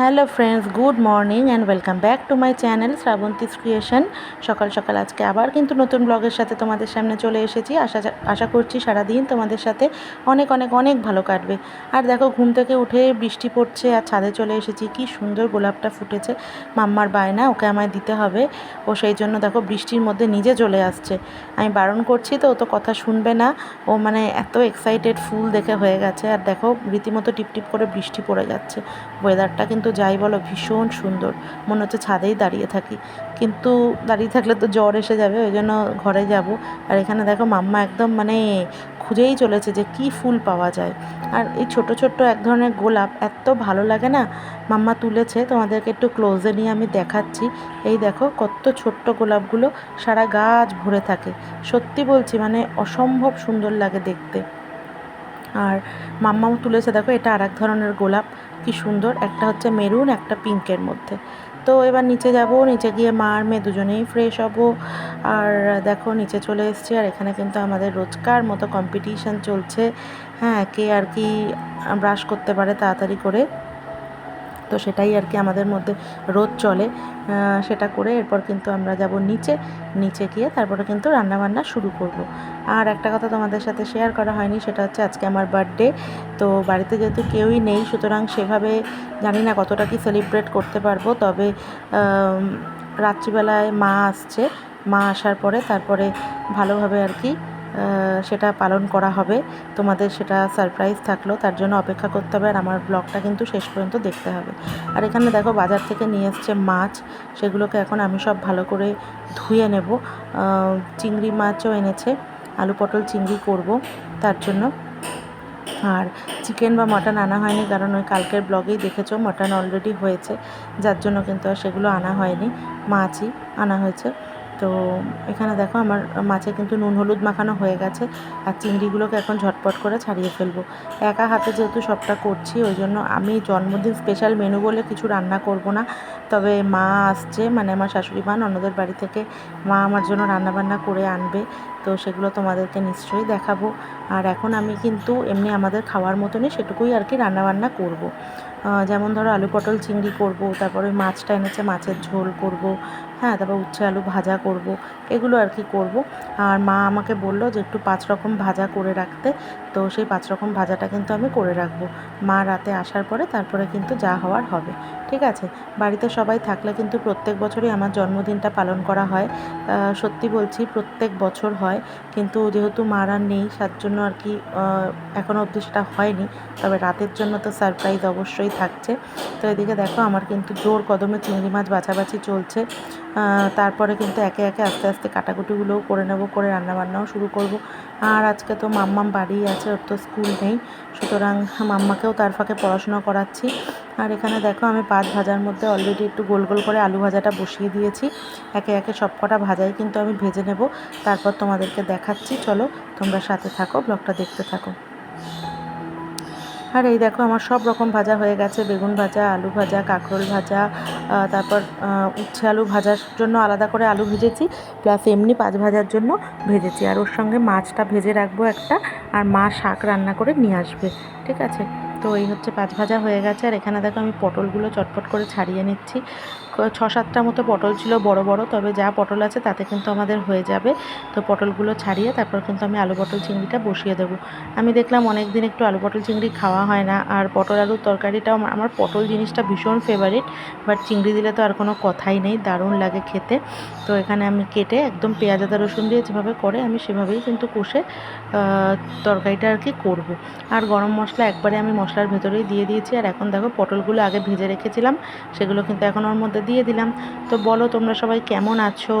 Hello friends good morning and welcome back to my channel Shrabantis creation সকাল সকাল আজকে আবার কিন্তু নতুন ব্লগের সাথে তোমাদের সামনে চলে এসেছি। আশা আশা করছি সারাদিন তোমাদের সাথে অনেক অনেক অনেক ভালো কাটবে। আর দেখো, ঘুম থেকে উঠে বৃষ্টি পড়ছে আর ছাদে চলে এসেছি। কি সুন্দর গোলাপটা ফুটেছে। মাম্মার বায়না, ওকে আমায় দিতে হবে। ও সেই জন্য দেখো, বৃষ্টির মধ্যে নিজে চলে আসছে। আমি বারণ করছি তো, ও তো কথা শুনবে না। ও মানে এত এক্সাইটেড ফুল দেখে হয়ে গেছে। আর দেখো, রীতিমতো টিপটিপ করে বৃষ্টি পড়ে যাচ্ছে। ওয়েদারটা কিন্তু যাই বলো, ভীষণ সুন্দর। মনে হচ্ছে ছাদেই দাঁড়িয়ে থাকি। কিন্তু দাঁড়িয়ে থাকলে তো জ্বর এসে যাবে, ওই জন্য ঘরে যাব। আর এখানে দেখো মাম্মা একদম মানে খুঁজেই চলেছে যে কি ফুল পাওয়া যায়। আর এই ছোট ছোট্ট এক ধরনের গোলাপ এত ভালো লাগে না? মাম্মা তুলেছে, তোমাদেরকে একটু ক্লোজে নিয়ে আমি দেখাচ্ছি। এই দেখো কত ছোট্ট গোলাপগুলো, সারা গাছ ভরে থাকে। সত্যি বলছি মানে অসম্ভব সুন্দর লাগে দেখতে। আর মাম্মাও তুলেছে, দেখো এটা আর এক ধরনের গোলাপ। কি সুন্দর, একটা হচ্ছে মেরুন, একটা পিঙ্কের মধ্যে। তো এবার নিচে যাব, নিচে গিয়ে মার মেয়ে দুজনেই ফ্রেশ হব। আর দেখো, নিচে চলে এসছি, আর এখানে কিন্তু আমাদের রোজকার মতো কম্পিটিশান চলছে। হ্যাঁ কে আর কি ব্রাশ করতে পারে তাড়াতাড়ি করে। তো সেটাই আর কি আমাদের মধ্যে রোদ চলে সেটা করে এরপর কিন্তু আমরা যাব নিচে নিচে গিয়ে তারপরে কিন্তু রান্নাবান্না শুরু করব। আর একটা কথা তোমাদের সাথে শেয়ার করা হয়নি, সেটা হচ্ছে আজকে আমার বার্থডে তো বাড়িতে যেহেতু কেউই নেই, সুতরাং সেভাবে জানি না কতটা কি সেলিব্রেট করতে পারব, তবে রাত্রিবেলায় মা আসছে, মা আসার পরে তারপরে ভালোভাবে আর কি সেটা পালন করা হবে। তোমাদের সেটা সারপ্রাইজ থাকল, তার জন্য অপেক্ষা করতে হবে আর আমার ব্লগটা কিন্তু শেষ পর্যন্ত দেখতে হবে। আর এখানে দেখো বাজার থেকে নিয়ে এসছে মাছ, সেগুলোকে এখন আমি সব ভালো করে ধুয়ে নেব। চিংড়ি মাছও এনেছে, আলু পটল চিংড়ি করব তার জন্য। আর চিকেন বা মাটন আনা হয়নি, কারণ ওই কালকের ব্লগেই দেখেছ মাটন অলরেডি হয়েছে, যার জন্য কিন্তু আর সেগুলো আনা হয়নি। মাছই আনা হয়েছে। তো এখানে দেখো আমার মাছে কিন্তু নুন হলুদ মাখানো হয়ে গেছে আর চিংড়িগুলোকে এখন ঝটপট করে ছাড়িয়ে ফেলব। একা হাতে যেহেতু সবটা করছি, ওই জন্য আমি জন্মদিন স্পেশাল মেনু বলে কিছু রান্না করব না। তবে মা আসছে মানে আমার শাশুড়ি মা অন্যদের বাড়ি থেকে মা আমার জন্য রান্নাবান্না করে আনবে। তো সেগুলো তোমাদেরকে নিশ্চয়ই দেখাবো। আর এখন আমি কিন্তু এমনি আমাদের খাওয়ার মতনই সেটুকুই আর কি রান্নাবান্না করব। যেমন ধরো আলু পটল চিংড়ি করব, তারপরে মাছটা এনেছে, মাছের ঝোল করব। হ্যাঁ তারপর উচ্ছে আলু ভাজা করব, এগুলো আর কি করব। আর মা আমাকে বলল যে একটু পাঁচ রকম ভাজা করে রাখতে। তো সেই পাঁচ রকম ভাজাটা কিন্তু আমি করে রাখব। মা রাতে আসার পরে তারপরে কিন্তু যা হওয়ার হবে, ঠিক আছে? বাড়িতে সবাই থাকলে কিন্তু প্রত্যেক বছরই আমার জন্মদিনটা পালন করা হয়। সত্যি বলছি প্রত্যেক বছর হয়, কিন্তু যেহেতু মারা নেই তার জন্য আর কি এখনও অবধি সেটা হয়নি। তবে রাতের জন্য তো সারপ্রাইজ অবশ্যই থাকছে। তো এদিকে দেখো আমার কিন্তু জোর কদমে চিংড়ি মাছ বাছাবাছি চলছে। তারপরে কিন্তু একে একে আস্তে আস্তে কাটাকুটিগুলোও করে নেব, করে রান্নাবান্নাও শুরু করব। আর আজকে তো মাম্মাম বাড়ি আছে, ওর তো স্কুল নেই। সুতরাং মাম্মাকেও তার ফাঁকে পড়াশোনা করাচ্ছি। আর এখানে দেখো, আমি পাঁচ ভাজার মধ্যে অলরেডি একটু গোল গোল করে আলু ভাজাটা বসিয়ে দিয়েছি। একে একে সব কটা ভাজাই কিন্তু আমি ভেজে নেব। তারপর তোমাদেরকে দেখাচ্ছি। চলো তোমরা সাথে থাকো, ব্লগটা দেখতে থাকো। আর এই দেখো আমার সব রকম ভাজা হয়ে গেছে। বেগুন ভাজা, আলু ভাজা, কাঁকরোল ভাজা তারপর উচ্ছে আলু ভাজার জন্য আলাদা করে আলু ভেজেছি। প্লাস এমনি পাঁচ ভাজার জন্য ভেজেছি। আর ওর সঙ্গে মাছটা ভেজে রাখব একটা। আর মা শাক রান্না করে নিয়ে আসবে। ঠিক আছে? তো এই হচ্ছে পাঁচ ভাজা হয়ে গেছে। আর এখানে দেখো আমি পটলগুলো চটপট করে ছাড়িয়ে নিচ্ছি। ছ সাতটা মতো পটল ছিল বড় বড়, তবে যা পটল আছে তাতে কিন্তু আমাদের হয়ে যাবে। তো পটলগুলো ছাড়িয়ে তারপর কিন্তু আমি আলু পটল চিংড়িটা বসিয়ে দেবো। আমি দেখলাম অনেক দিন একটু আলু পটল চিংড়ি খাওয়া হয় না, আর পটল আলুর তরকারিটাও আমার পটল জিনিসটা ভীষণ ফেভারিট বাট চিংড়ি দিলে তো আর কোনো কথাই নেই, দারুণ লাগে খেতে। তো এখানে আমি কেটে একদম পেঁয়াজ, আদা, রসুন দিয়ে যেভাবে করে আমি সেভাবেই কিন্তু কষে তরকারিটা আর কি করব। আর গরম মশলা একবারে আমি মশলার ভেতরেই দিয়ে দিয়েছি। আর এখন দেখো পটলগুলো আগে ভেজে রেখেছিলাম, সেগুলো কিন্তু এখন ওর মধ্যে দিয়ে দিলাম। তো বলো তোমরা সবাই কেমন আছো?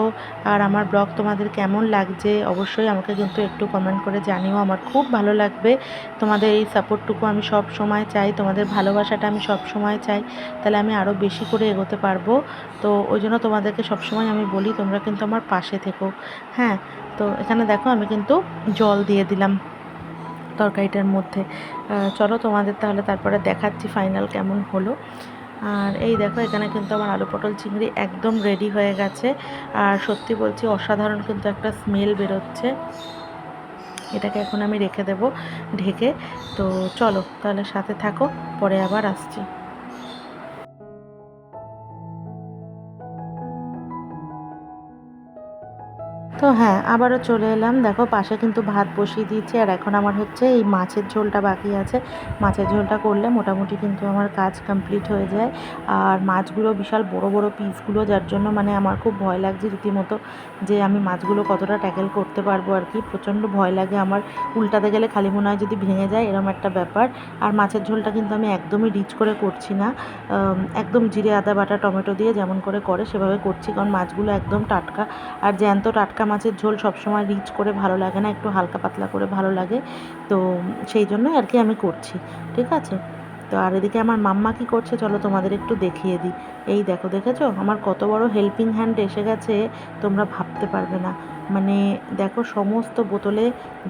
আর আমার ব্লগ তোমাদের কেমন লাগছে? অবশ্যই আমাকে কিন্তু একটু কমেন্ট করে জানিও। আমার খুব ভালো লাগবে। তোমাদের এই সাপোর্টটুকু আমি সব সময় চাই। তোমাদের ভালোবাসাটা আমি সব সময় চাই। তাহলে আমি আরও বেশি করে এগোতে পারব। তো ওই জন্য তোমাদেরকে সবসময় আমি বলি, তোমরা কিন্তু আমার পাশে থেকো। হ্যাঁ তো এখানে দেখো আমি কিন্তু জল দিয়ে দিলাম তরকারিটার মধ্যে। চলো তোমাদের তাহলে তারপরে দেখাচ্ছি ফাইনাল কেমন হলো। আর এই দেখো, এখানে কিন্তু আমার আলু পটল চিংড়ি একদম রেডি হয়ে গেছে। আর সত্যি বলছি, অসাধারণ কিন্তু একটা স্মেল বেরোচ্ছে। এটাকে এখন আমি রেখে দেব ঢেকে। তো চলো, তাহলে সাথে থাকো, পরে আবার আসছি। তো হ্যাঁ আবারও চলে এলাম। দেখো, পাশে কিন্তু ভাত বসিয়ে দিয়েছি আর এখন আমার হচ্ছে এই মাছের ঝোলটা বাকি আছে। মাছের ঝোলটা করলে মোটামুটি কিন্তু আমার কাজ কমপ্লিট হয়ে যায়। আর মাছগুলো বিশাল বড় বড় পিসগুলো, যার জন্য মানে আমার খুব ভয় লাগছে রীতিমতো যে আমি মাছগুলো কতটা ট্যাকেল করতে পারব আর কি। প্রচণ্ড ভয় লাগে আমার। উল্টাতে গেলে খালি মনে হয় যদি ভেঙে যায়, এরম একটা ব্যাপার। আর মাছের ঝোলটা কিন্তু আমি একদমই রিচ করে করছি না। একদম জিরে, আদা, বাটা, টমেটো দিয়ে যেমন করে করে সেভাবে করছি। কারণ মাছগুলো একদম টাটকা। আর জ্যান্ত টাটকা মাছের ঝোল সবসময় রিচ করে ভালো লাগে না, একটু হালকা পাতলা করে ভালো লাগে। তো সেই জন্যই আর কি আমি করছি, ঠিক আছে? তো আর এদিকে আমার মাম্মা কি করছে, চলো তোমাদের একটু দেখিয়ে দিই। এই দেখো, দেখেছ? আমার কত বড় হেল্পিং হ্যান্ড এসে গেছে, তোমরা ভাবতে পারবে না। মানে দেখো, সমস্ত বোতলে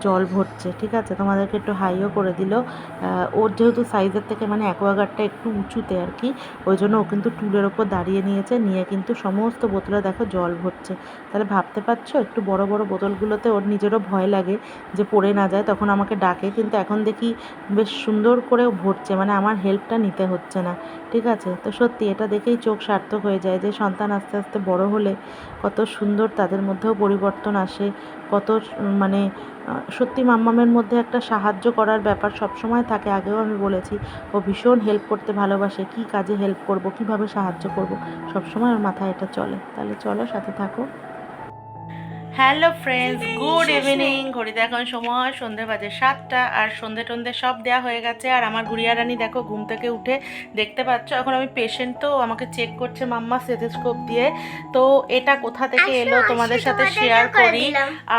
জল ভরছে, ঠিক আছে? তোমাদেরকে একটু হাইও করে দিল। ওর যেহেতু সাইজের থেকে মানে অ্যাকোয়াগার্ডটা একটু উঁচুতে আর কি, ওই জন্য ও কিন্তু টুলের ওপর দাঁড়িয়ে নিয়েছে, নিয়ে কিন্তু সমস্ত বোতলে দেখো জল ভরছে। তাহলে ভাবতে পারছ? একটু বড় বড় বোতলগুলোতে ওর নিজেরও ভয় লাগে যে পড়ে না যায়, তখন আমাকে ডাকে। কিন্তু এখন দেখি বেশ সুন্দর করেও ভরছে মানে আমার হেল্পটা নিতে হচ্ছে না। ঠিক আছে? তো সত্যি এটা দেখেই চোখ সার্থক হয়ে যায় যে সন্তান আস্তে আস্তে বড় হলে কত সুন্দর তাদের মধ্যেও পরিবর্তন আসে, কত মানে সত্যি মাম্মামের মধ্যে একটা সাহায্য করার ব্যাপার সবসময় থাকে। আগেও আমি বলেছি, ও ভীষণ হেল্প করতে ভালোবাসে, কি কাজে হেল্প করব, কীভাবে সাহায্য করব? সবসময় ওর মাথায় এটা চলে। তাহলে চলো সাথে থাকো। হ্যালো ফ্রেন্ডস গুড ইভিনিং ঘড়িতে এখন সময় সন্ধে বাজে সাতটা আর সন্ধে টন্ধে সব দেওয়া হয়ে গেছে। আর আমার গুড়িয়া রানী দেখো ঘুম থেকে উঠে দেখতে পাচ্ছ এখন আমি পেশেন্ট তো আমাকে চেক করছে মাম্মা স্টেথোস্কোপ দিয়ে। তো এটা কোথা থেকে এলো তোমাদের সাথে শেয়ার করি।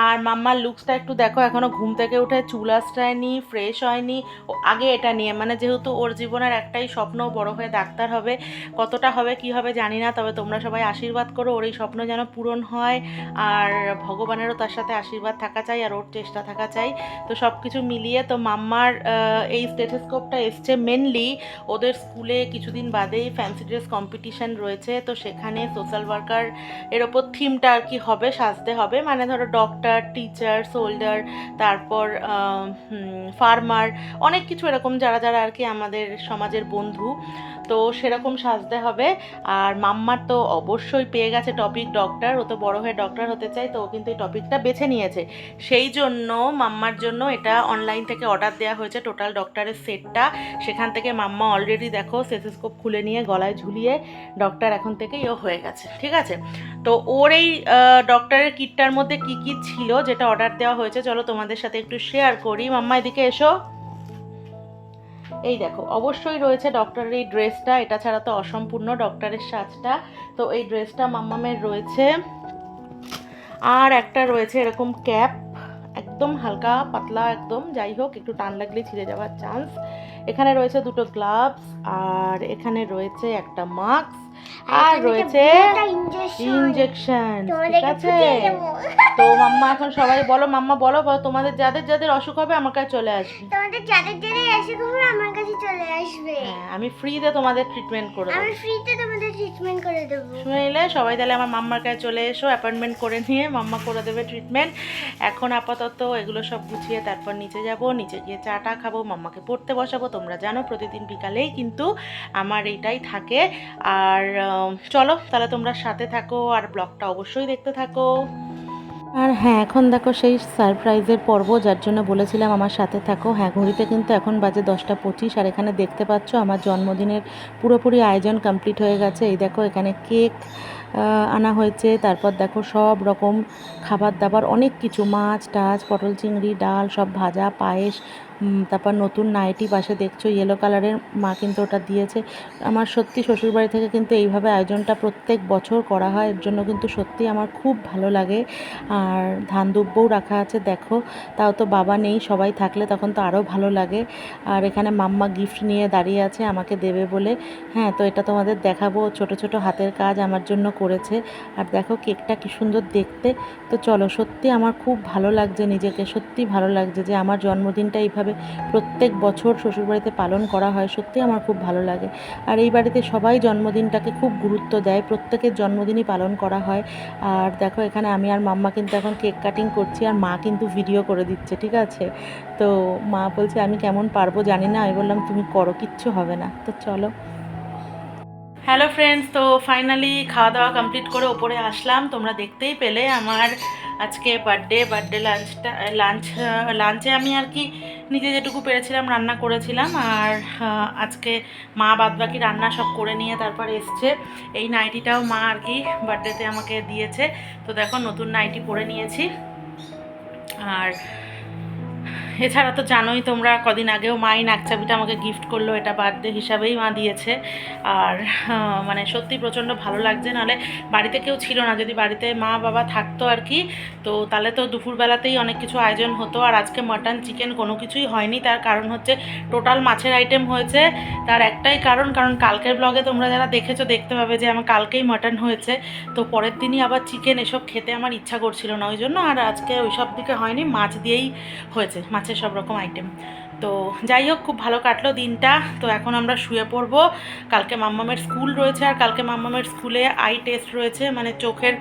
আর মাম্মার লুকসটা একটু দেখো এখনও ঘুম থেকে উঠে চুল আঁচড়ায়নি ফ্রেশ হয়নি। ও আগে এটা নিয়ে মানে যেহেতু ওর জীবনের একটাই স্বপ্ন বড় হয়ে ডাক্তার হবে কতটা হবে কি হবে জানি না তবে তোমরা সবাই আশীর্বাদ করো ওর এই স্বপ্ন যেন পূরণ হয়। আর ভগবানেরও তার সাথে আশীর্বাদ থাকা চাই আর ওর চেষ্টা থাকা চাই। তো সব কিছু মিলিয়ে তো মাম্মার এই স্টেথোস্কোপটা এসছে মেনলি ওদের স্কুলে কিছুদিন বাদেই ফ্যান্সি ড্রেস কম্পিটিশন রয়েছে। তো সেখানে সোশ্যাল ওয়ার্কার এর ওপর থিমটা আর কি হবে, সাজতে হবে। মানে ধরো ডক্টর টিচার সোল্ডার তারপর ফার্মার অনেক কিছু এরকম যারা যারা আর কি আমাদের সমাজের বন্ধু। তো সেরকম সাজতে হবে। আর মাম্মার তো অবশ্যই পেয়ে গেছে টপিক ডক্টর ও তো বড় হয়ে ডক্টর হতে চাই তো ও কিন্তু এই টপিকটা বেছে নিয়েছে। সেই জন্য, মাম্মার জন্য এটা অনলাইন থেকে অর্ডার দেওয়া হয়েছে টোটাল ডক্টরের সেটটা সেখান থেকে মাম্মা অলরেডি দেখো সেসোস্কোপ খুলে নিয়ে গলায় ঝুলিয়ে ডক্টর এখন থেকেই ও হয়ে গেছে, ঠিক আছে? তো ওর এই ডক্টরের কিটটার মধ্যে কি কি ছিল যেটা অর্ডার দেওয়া হয়েছে চলো তোমাদের সাথে একটু শেয়ার করি। মাম্মা, এদিকে এসো। এই দেখো, অবশ্যই রয়েছে ডক্টরের এই ড্রেসটা এটা ছাড়া তো অসম্পূর্ণ ডক্টরের সাজটা। তো এই ড্রেসটা মাম্মামের রয়েছে। আর একটা রয়েছে এরকম ক্যাপ, একদম হালকা, পাতলা একদম। যাই হোক, একটু টান লাগলে ছিঁড়ে যাওয়ার চান্স এখানে রয়েছে দুটো গ্লাভস আর এখানে রয়েছে একটা মাস্ক আর রয়েছে ইনজেকশন ঠিক আছে? তো মাম্মা এখন সবাই বলো মাম্মা বলো তোমাদের যাদের যাদের অসুখ হবে আমার কাছে চলে আসবে। তোমাদের যাদের যাদের অসুখ হবে আমার কাছে চলে আসবে। হ্যাঁ আমি ফ্রিতে তোমাদের ট্রিটমেন্ট করে দেবো। আমি ফ্রিতে তোমাদের ট্রিটমেন্ট করে দেবো। শুনে নিলে সবাই তাহলে আমার মাম্মার কাছে চলে এসো অ্যাপয়েন্টমেন্ট করে নিয়ে মাম্মা করে দেবে ট্রিটমেন্ট এখন আপাতত এগুলো সব গুছিয়ে তারপর নিচে যাব নিচে গিয়ে চাটা খাব মাম্মাকে পড়তে বসাবো তোমরা জানো প্রতিদিন বিকালেই কিন্তু আমার এইটাই থাকে। আর চলো, তাহলে তোমরা সাথে থাকো আর ব্লগটা অবশ্যই দেখতে থাকো। আর হ্যাঁ এখন দেখো সেই সারপ্রাইজের পর্ব, যার জন্য বলেছিলাম আমার সাথে থাকো। হ্যাঁ ঘড়িতে কিন্তু এখন বাজে দশটা পঁচিশ, আর এখানে দেখতে পাচ্ছ আমার জন্মদিনের পুরোপুরি আয়োজন কমপ্লিট হয়ে গেছে। এই দেখো এখানে কেক আনা হয়েছে। তারপর দেখো সব রকম খাবার দাবার, অনেক কিছু, মাছ টাছ পটল, চিংড়ি, ডাল, সব ভাজা, পায়েস তারপর নতুন নাইটি, পাশে দেখছ ইয়েলো কালারের মা কিন্তু ওটা দিয়েছে। আমার সত্যি শ্বশুরবাড়ি থেকে কিন্তু এইভাবে আয়োজনটা প্রত্যেক বছর করা হয়, এর জন্য কিন্তু সত্যি আমার খুব ভালো লাগে। আর ধান দুব্বও রাখা আছে, দেখো, তাও তো বাবা নেই, সবাই থাকলে তখন তো আরও ভালো লাগে। আর এখানে মাম্মা গিফট নিয়ে দাঁড়িয়ে আছে, আমাকে দেবে বলে। হ্যাঁ তো এটা তোমাদের দেখাবো, ছোট ছোট হাতের কাজ আমার জন্য করেছে। আর দেখো কেকটা কি সুন্দর দেখতে। তো চলো, সত্যি আমার খুব ভালো লাগছে নিজেকে। সত্যি ভালো লাগছে যে আমার জন্মদিনটা এইভাবে প্রত্যেক বছর শ্বশুরবাড়িতে পালন করা হয়। সত্যি আমার খুব ভালো লাগে। আর এই বাড়িতে সবাই জন্মদিনটাকে খুব গুরুত্ব দেয়। প্রত্যেকের জন্মদিনই পালন করা হয়। আর দেখো এখানে আমি আর মাম্মা কিন্তু এখন কেক কাটিং করছি আর মা কিন্তু ভিডিও করে দিচ্ছে, ঠিক আছে? তো মা বলছে, আমি কেমন পারব জানি না। আমি বললাম, তুমি করো, কিচ্ছু হবে না। তো চলো। হ্যালো ফ্রেন্ডস তো ফাইনালি খাওয়া দাওয়া কমপ্লিট করে ওপরে আসলাম। তোমরা দেখতেই পেলে আমার আজকে বার্থডে বার্থডে লাঞ্চটা লাঞ্চ লাঞ্চে আমি আর কি নিজে যেটুকু পেরেছিলাম রান্না করেছিলাম আর আজকে মা বাদবাকি রান্না সব করে নিয়ে তারপর এসছে। এই নাইটিটাও মা আর কি বার্থডেতে আমাকে দিয়েছে। তো দেখো নতুন নাইটি পরে নিয়েছি। আর এছাড়া তো জানোই তোমরা কদিন আগেও মাই নাকচাবিটা আমাকে গিফট করল, এটা বার্থডে হিসাবেই মা দিয়েছে। আর মানে সত্যি প্রচণ্ড ভালো লাগছে, নাহলে বাড়িতে কেউ ছিল না, যদি বাড়িতে মা বাবা থাকতো আর কি, তো তাহলে তো দুপুরবেলাতেই অনেক কিছু আয়োজন হতো, আর আজকে মাটন চিকেন কোনো কিছুই হয়নি, তার কারণ হচ্ছে টোটাল মাছের আইটেম হয়েছে, তার একটাই কারণ কারণ কালকের ব্লগে তোমরা যারা দেখেছ, দেখতে পাবে যে আমার কালকেই মাটন হয়েছে, তো পরের দিনই আবার চিকেন এসব খেতে আমার ইচ্ছা করছিল না, ওই জন্য আর আজকে ওই সব দিকে হয়নি, মাছ দিয়েই হয়েছে মাছের সব রকম আইটেম তো যাই হোক, খুব ভালো কাটলো দিনটা। তো এখন আমরা শুয়ে পড়ব। কালকে মাম্মামের স্কুল রয়েছে আর কালকে মাম্মামের স্কুলে আই টেস্ট রয়েছে। মানে চোখের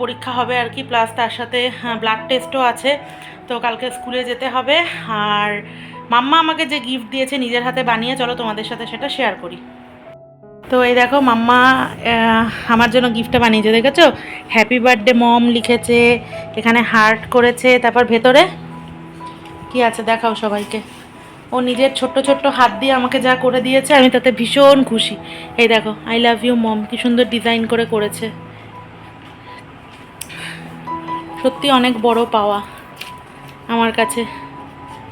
পরীক্ষা হবে আর কি। প্লাস তার সাথে ব্লাড টেস্টও আছে। তো কালকে স্কুলে যেতে হবে। আর মাম্মা আমাকে যে গিফট দিয়েছে নিজের হাতে বানিয়ে, চলো তোমাদের সাথে সেটা শেয়ার করি। তো এই দেখো, মাম্মা আমার জন্য গিফটটা বানিয়েছে, দেখেছ? হ্যাপি বার্থডে মম লিখেছে, এখানে হার্ট করেছে, তারপর ভেতরে কি আছে দেখাও সবাইকে। ও নিজের ছোট্ট ছোট্ট হাত দিয়ে আমাকে যা করে দিয়েছে, আমি তাতে ভীষণ খুশি। এই দেখো আই লাভ ইউ মম কি সুন্দর ডিজাইন করে করেছে। সত্যি অনেক বড় পাওয়া আমার কাছে।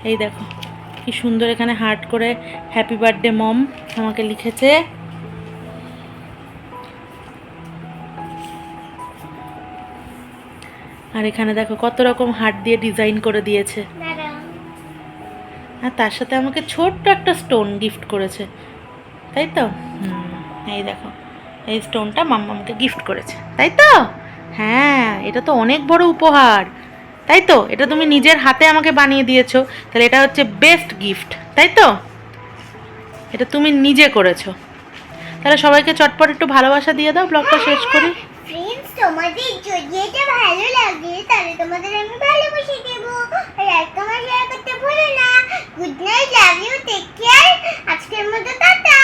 এই দেখো, কি সুন্দর এখানে হার্ট করে হ্যাপি বার্থডে মম আমাকে লিখেছে। আর এখানে দেখো, কত রকম হার্ট দিয়ে ডিজাইন করে দিয়েছে। আর তার সাথে আমাকে ছোট্ট একটা স্টোন গিফট করেছে। তাই তো? এই দেখো, এই স্টোনটা মাম্মা আমাকে গিফট করেছে। তাই তো? হ্যাঁ এটা তো অনেক বড় উপহার। তাই তো? এটা তুমি নিজের হাতে আমাকে বানিয়ে দিয়েছ। তাহলে এটা হচ্ছে বেস্ট গিফট তাই তো? এটা তুমি নিজে করেছ। তাহলে সবাইকে চটপট একটু ভালোবাসা দিয়ে দাও, ব্লগটা শেষ করি। তোমাদের যদি এটা ভালো লাগে তাহলে তোমাদের আমি ভালোবেসে দেব। লাইক কমেন্ট শেয়ার করতে ভুলো না। Good night love you take care আজকের মতো টাটা।